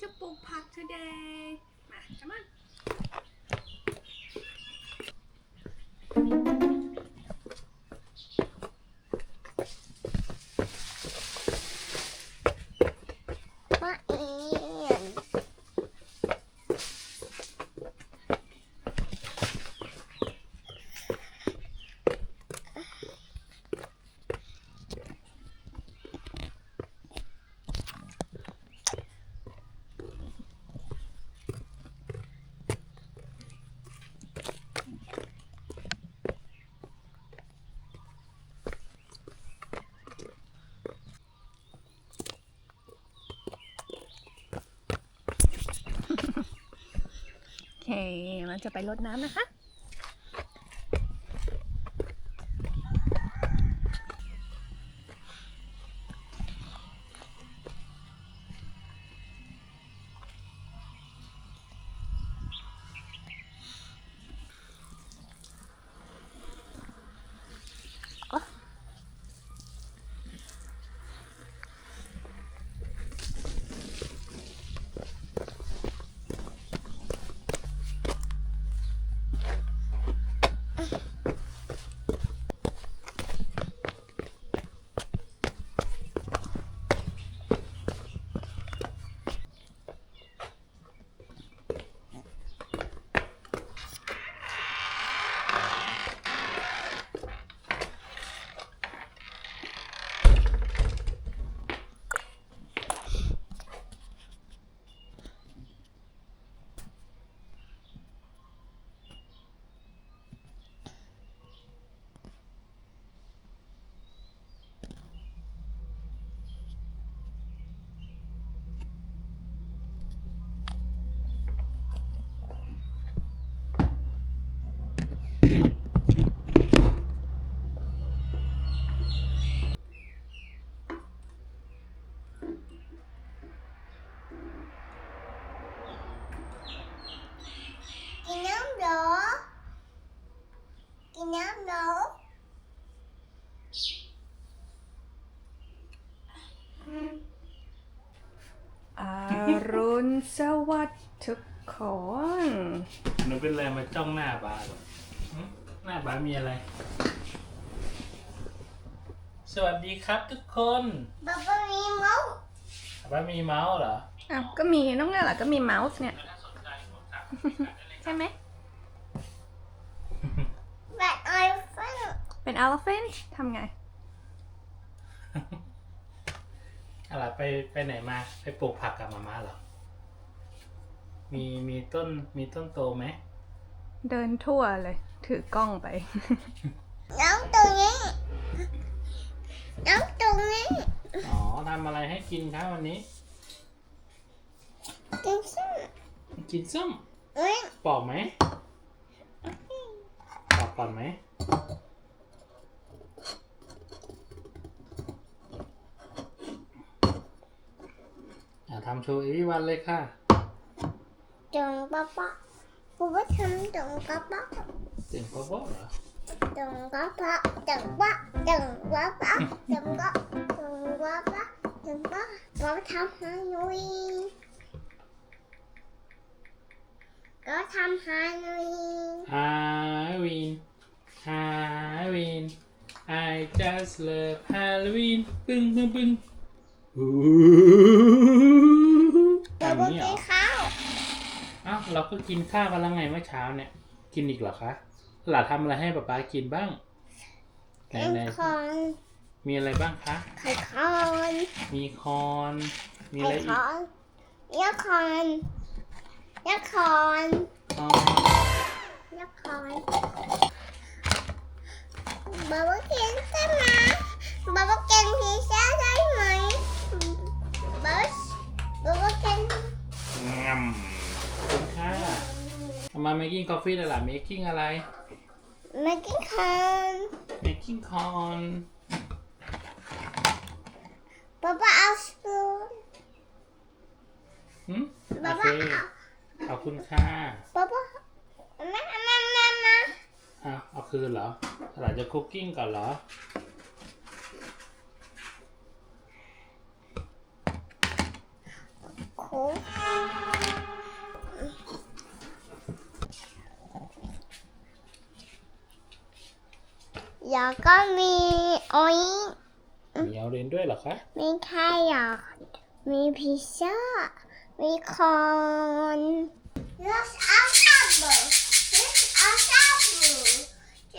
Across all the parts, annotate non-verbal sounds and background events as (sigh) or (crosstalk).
to book park today มา come on มาเอียน โอ เคเราจะไปรดน้ำนะคะ กินน้ำเหรอกินน้ำเหรอ อา รุณสวัสดิ์ทุกคนหนูเป็นอะไรมาจ้องหน้าบาเหรอหึหน้าบามีอะไร สวัสดีครับทุกคนบ๊าบ้ามีเมาส์บามีเมาส์เหรอ อ้าวก็มีน้องเนี่ยแหละก็มีเมาส์เนี่ย ใช่ไหม แบบไอโฟนเป็น elephant ทำไง อะไรไปไปไหนมา ไปปลูกผักกับมาม่าเหรอ มีมีต้นมีต้นโตไหม เดินทั่วเลย ถือกล้องไป น้ำตรงนี้ น้ำตรงนี้อ๋อทำอะไรให้กินครับวันนี้กินซึ่งกินส้มเอ้ยปอกไหมปอกก่อนไหมอะทำโชว์อีกวันเลยค่ะตรงป๊าป๊ากูว่าทำตรงป๊าป๊าเสียงโป๊ะๆเหรอตรงป๊าป๊าตรงป๊าตรงป๊าป๊าตรงป๊าตรงป๊าป๊าตรงป๊าเราทำฮานอยก็ทำฮานอยฮาโลวีนฮาโลวีน I just love Halloween ปึ้งปึ้งปึ้งอู้ เรา ทำ ก็ นี้เหร กิ อน ข้าว อ้าว เราก็กินข้าวกันแล้วไงเมื่อเช้าเนี่ย กินอีกเหรอคะหลานทำอะไรให้ป๊าป๊ากินบ้างไหนกินไหนคอนมีอะไรบ้างคะไข่คอนมีคอนมีอะไข่ไรคอีกอนยาคอนยาคอนอ๋อยาคอนบอกว่ากินใช่ไหมบอกว่ากินพิซซ่าได้ไหมบอสบอกว่ากินงำ คุณค่ะมา making coffee แล้วล่ะ making อะไร making corn making corn ป๊าป๊าเอาสปูนหืมโอป๊าเคป๊าขอบคุณค่ะป๊าป๊าแม่แม่แม่แม่อะเอาคืนเหรอหลังจะคุกกิ้งก่อนเหรอ โค้ง แล้วก็มีโอ้ยมีเอาเรนด้วยเหรอคะ มีไข่หยอดมีพิซซ่า มีคอนลูกเอาซาบูลูกเอาซาบู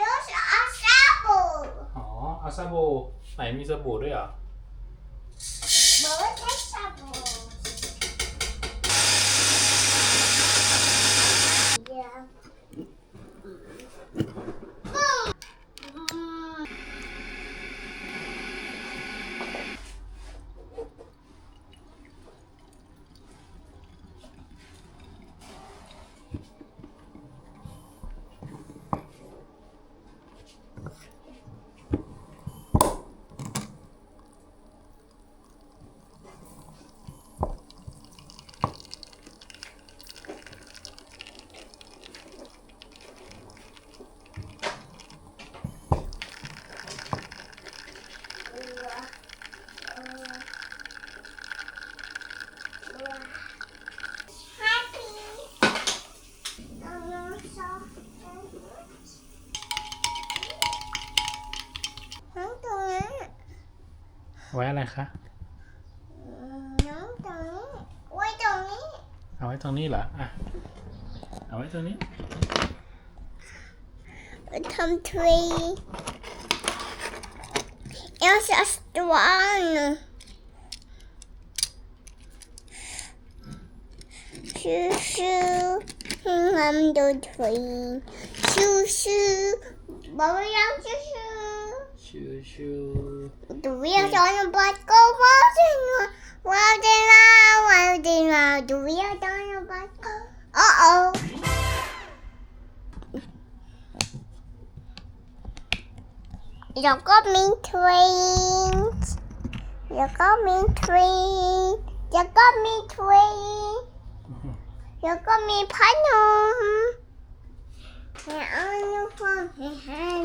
ลูกเอาซาบูอ๋อเอาสบู่ไหนมีสบู่ด้วยเหรอ บอกว่าใช้ซาบูเดี๋ยวอืม Happy. Nóng tường á ไว้อะไรคะ Nóng tường Quay tường á เอาไว้ตรงนี้เหรอ อะ เอาไว้ตรงนี้ Thầm thùy Elsa Swan Sư sư Ngâm đồ thủy Sư sư Bảo lắm sư sư ชูชู 咻咻。不要小人把狗抱进来，抱进来，抱进来，不要小人把狗。哦哦。有个名 twins，有个名 twins，有个名 twins，有个名 panel。Mẹ ơi, con phải hai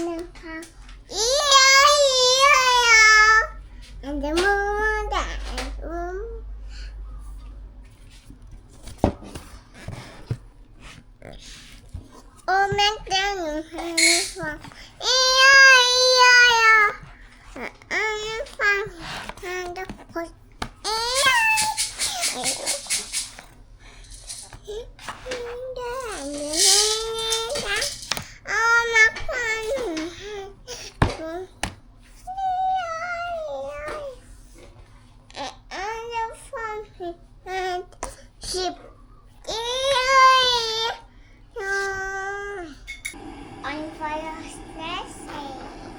On fire station.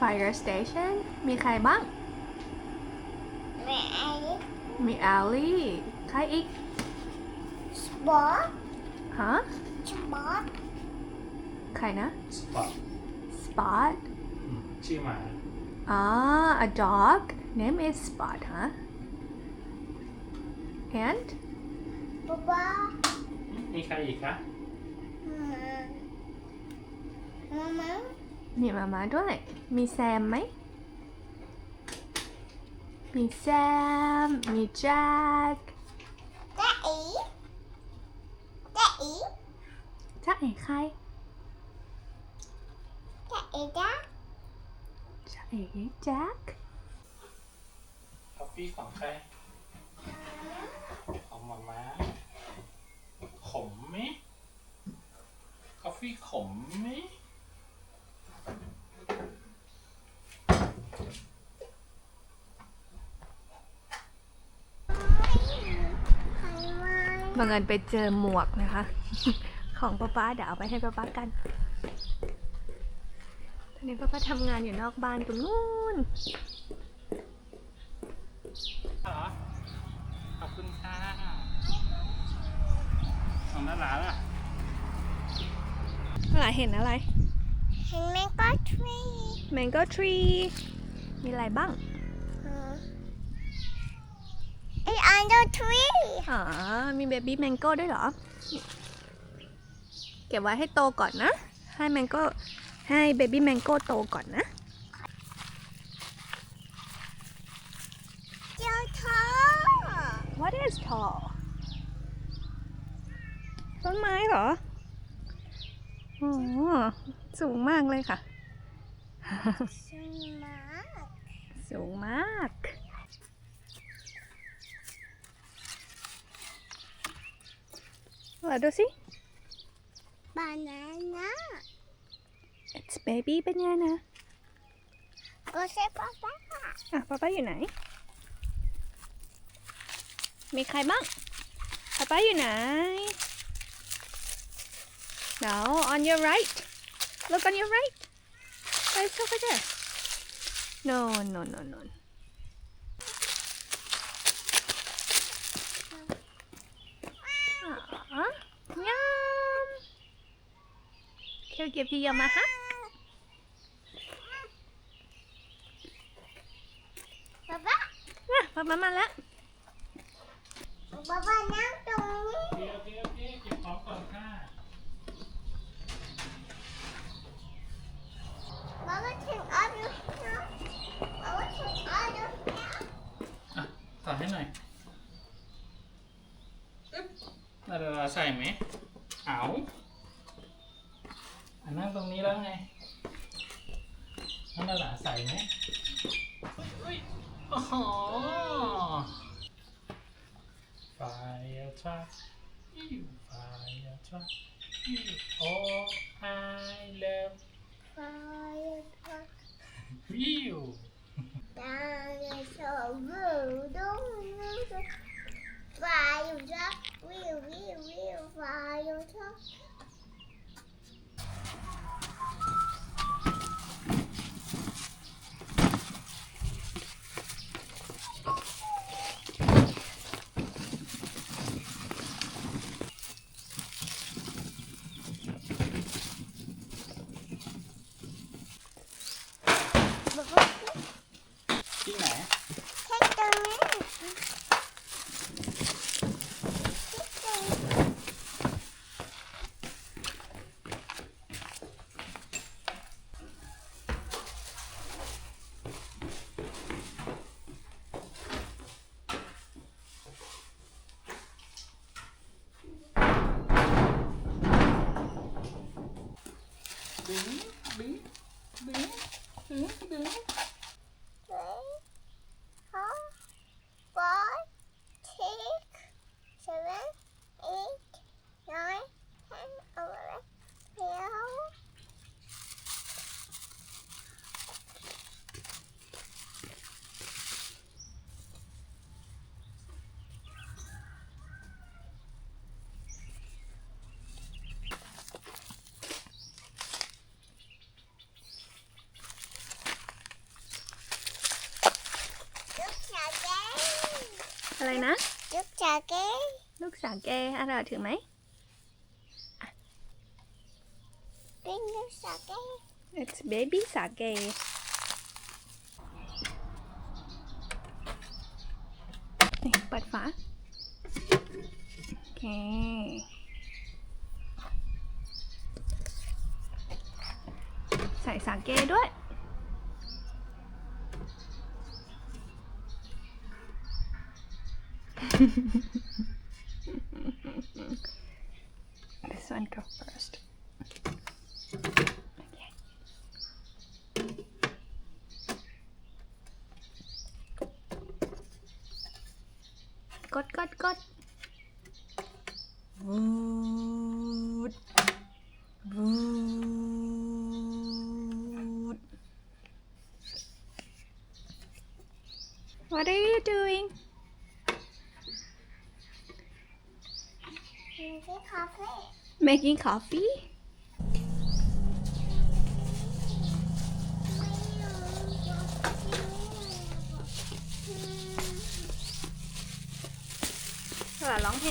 Fire Station มีใครบ้าง Mẹ ấy มีแอลลี่ ใครอีก spot ฮะ spot สใครนะปอต Spot ชื่อหมา อ่า a dog name is Spot ฮะ and Baba มีใครอีกคะ Mama มีมามาด้วย มีแซมไหม มีแซม มีแจ็ค Daddy Daddy จ้าเอ๋ใคร Daddy Dad จ้าเอ๋แจ็คกาแฟของใคร ของหมาม้าขมไหมกาแฟขมไหม บังเอิญไปเจอหมวกนะคะ ของป้าป้าเดี๋ยวเอาไปให้ป้าป้ากัน ตอนนี้ป้าป้าทำงานอยู่นอกบ้านตรงนู้นเหรอขอบคุณค่ะของน้าหลานล่ะหลายเห็นอะไร And mango tree Mango tree มีอะไรบ้าง It's under tree อ๋อ มีเบบี้แมงโก้ด้วยเหรอ เก็บไว้ให้โตก่อนนะ ให้แมงโก้ ให้เบบี้แมงโก้โตก่อนนะ เจ้าท้อ What is tall ต้นไม้เหรอ โอ้สูงมากเลยค่ะสมาสูงมาก ว่าดูสิ บานาน่า It's baby banana ก็ใช่ป้าป้า อ่ะป้าป้าอยู่ไหน มีใครบ้างป้าป้าอยู่ไหน No on your right look on your right it's over there no no no no เคียวเก็บพี่ยามาฮะป้าป้าอะป้าป้ามาแล้วป้าป้านั่งตรงนี้โอเคโอเคโอเคเก็บของก่อนค่ะป้าป้าถึงอายุนะป้าป้าถึงอายุนะอะต่อให้หน่อยอึ๊บเราเราใส่ไหมเอาอั นนั่งตรงนี้แล้วไงนั่นเราใส่ไหมอุ้ยโอ้โห Fire truck อิ๊ว Fire truck อิ๊ว Oh I love ไฟพัด you ตาเลยชอบวิวดูนั่งสิไฟอยู่ชักวิววิววิวไฟอยู่ชักบอกว่า ที่ไหน แค่ตรงนี้แค่ตรงนี้ ดึงดึงดึงดึงดึง three, four, five, six, seven, eight, nine, ten, eleven, twelve. Look, Sage. อะไรนะ Look, Sage. ลูกสาวแกอะไรถือไหม Bring look, Sage. It's baby สาเกนี่ (laughs) This one go first. Making coffee? Mm. เหรอร้องเ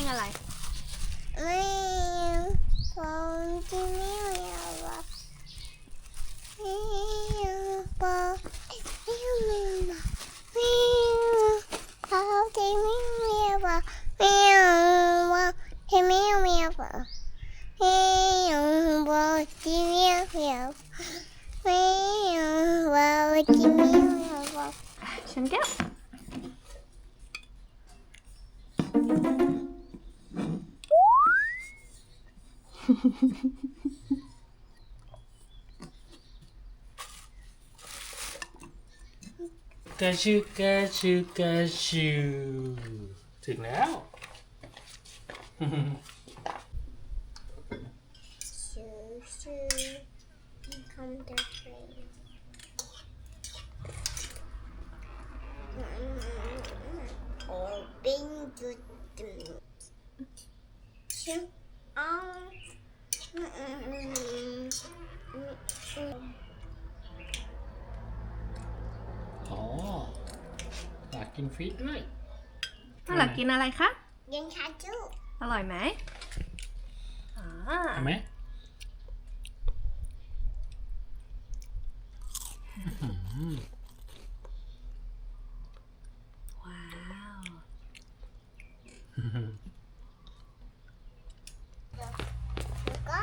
กระชูกระชูกระชูถึงแล้ว Shoo, shoo. Come to free. Open the door. Shoo. Oh. อ๋ออยา กกินฟิตด้วยน่ารักกินอะไรคะยังชาจูอร่อยไหมอ่าเห็นไหมอื้อหือ ว้าว แล้วก็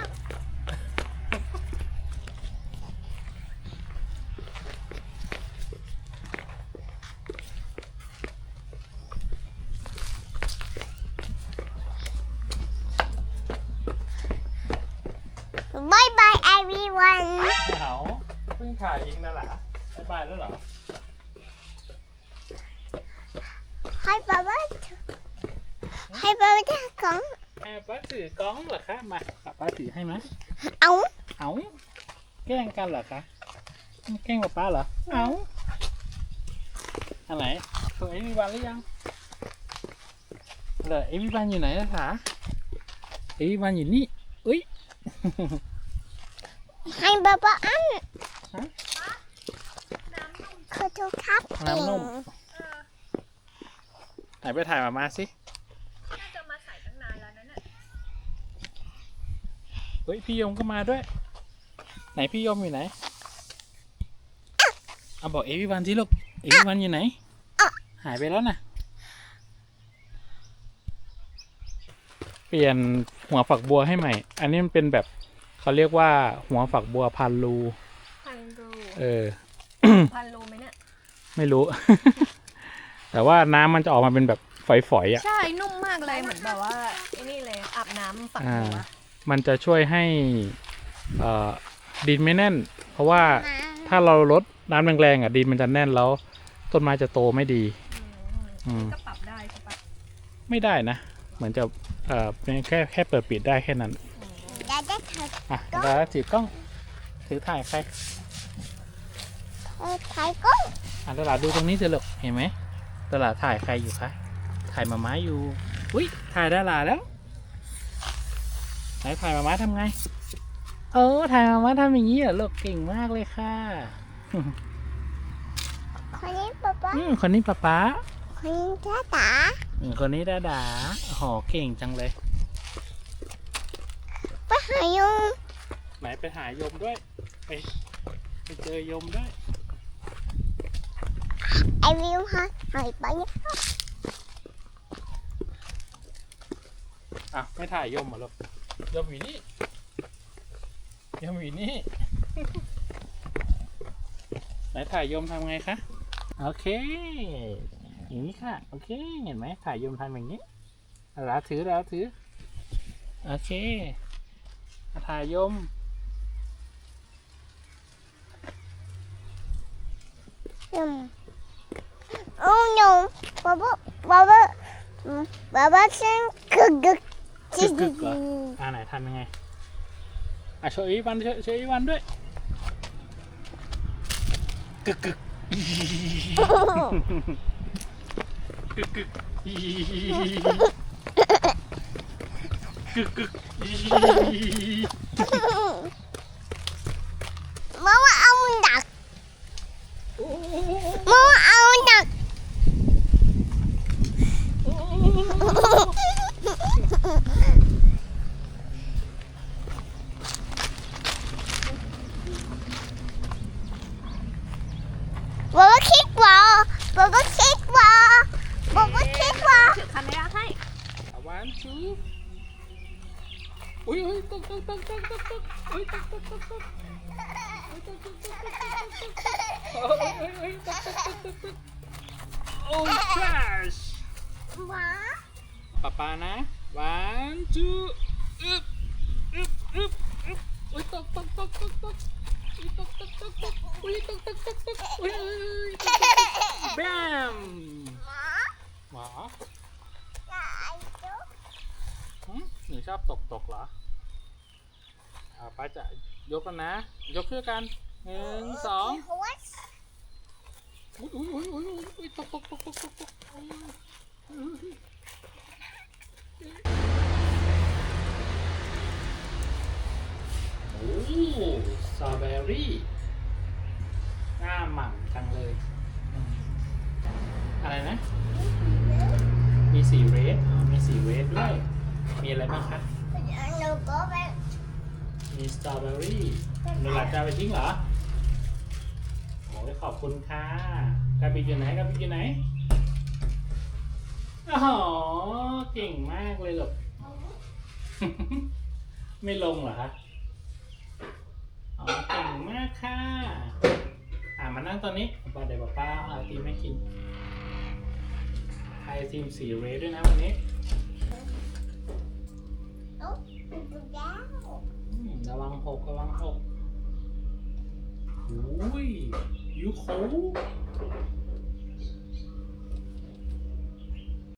Bye bye everyone เหงาเพิ่ งถ่ายเองนะหล่ะบ๊ายบายแล้วเหรอ Hi Baba Hi Baba จะของแอบป้าถือกล้องเหรอคะมาป้าป้าถือให้ไหมเอาเอาแกล้งกันเหรอคะแกล้งป้าป้าเหรอ เอาอันไหนตัวเอวิวันหรือยังเหรอเอวิวันอยู่ไหนล่ะคะเอวิวันอยู่นี่อุ้ยให้บาบาอัน ฮะขอโทษครับน้ำนมไหนไปถ่ายมามาสิน่าจะมาใส่ตั้งนานแล้วนั่นน่ะเฮ้ยพี่ยมก็มาด้วย ไหนพี่ยมอยู่ไหนเอาบอกเอวิวันสิลูกเอวิวันอยู่ไหน หายไปแล้วนะเปลี่ยนหัวฝักบัวให้ใหม่ อันนี้มันเป็นแบบเขาเรียกว่าหัวฝักบัวพันรู พันรู เออ พันรู ไหมเนี่ยไม่รู้ แต่ว่าน้ำมันจะออกมาเป็นแบบฝอยๆอะ ใช่ นุ่มมากเลยเหมือนแบบว่าไอ้นี่เลยอาบน้ำฝักอ่าบัวมันจะช่วยให้เอ่อดินไม่แน่น เพราะว่าถ้าเราลดน้ำแรงๆอะดินมันจะแน่นแล้ว ต้นไม้จะโตไม่ดี อืม ก็ปรับได้ใช่ปะไม่ได้นะ เหมือนจะเอ่อเป็นแค่แค่เปิดปิดได้แค่นั้นดาได้เธออะแล้วถือกล้อง ถือถ่ายใครเออถ่ายกล้ องอะตลาดดูตรงนี้สิลูกเห็นไหมตลาดถ่ายใครอยู่คะถ่ายมาม้าอยู่อุ้ยถ่ายดาราแล้วไหนถ่ายมาม้าทำไงเออถ่ายมาม้าทำอย่างนี้เหรอลูกเก่งมากเลยค่ะคนนี้บาบาอืมคนนี้ป๊าป๊าคนนี้จ้าตาอืมคนนี้ดาดาโอ้โหเก่งจังเลยไปหายุงไหนไปหายมด้วยไปไปเจอยมด้วย ไอวิวฮะหายไปเนี่ยอะไม่ถ่ายยมเหรอลูกยมอยู่นี่ยมอยู่นี่ ไหนถ่ายยมทำไงคะ โอเค อย่างนี้ค่ะ โอเค เห็นไหมถ่ายยมทำอย่างนี้เอาแล้วถือแล้วถือ โอเคอะถ่ายยมยุงโอ้ยุ งบาบาบาบาบาบาฉันกึกกึกกึกกึกเหรออ่าไหนทำยังไง อะโชว์อีวันโชว์โชว์อีวันด้วยกึกกึกกึกกึกกึกกึก มาว่าเอาหนักมาว่าเอาหนัก บาบาคิดว่าบาบาคิดว่าบาบาคิดว่า ถือคาเมราให้ วันชูอุ้ยอุ้ยตกตกตกตกตกตกอุ้ยตกตกตกตกอุ้ยตกตกตกตกตกตกโอ้ยโอ้ยโอ้ยตกตกตกตกตก โอ้ crash หมา ป๊าป๊านะ one two อึบอึบอึบอึบอุ้ยตกตกตกตกตกอุ้ยตกตกตกตกอุ้ยตกตกตกตกอุ้ยอุ้ยตกตกตกแบม หมา หมา ใหญ่จุ๊บ หึหนู ชอบตกตกเหรออ่าป้าจะยกกันนะ ยกเพื่อกันหนึ่งสองหัวอุ้ยอุ้ยอุ้ยอุ้ยอุ้ยตกตกตกตกตกตกอุ้ยอุ้ยโอ้สตรอเบอรี่หน้าหม่ำจังเลยอืมอะไรนะ มีสีเรดอ๋อมีสีเรดด้วย มีอะไรบ้างคะหนูก็ไปมีสตรอเบอรี่หนูหลับจะเอาไปทิ้งเหรอโอ้ยขอบคุณค่ะกาบิกอยู่ไหนกาบิกอยู่ไหนอ๋อเก่งมากเลยหรอกไม่ลงเหรอคะอ๋อเก่งมากค่ะ อ่ามานั่งตอนนี้ป้าเดี๋ยวป้าเอาไอติมให้กินไอติมสีเรดด้วยนะวันนี้โอืมระวังหกระวังหกอุ้ยยูโค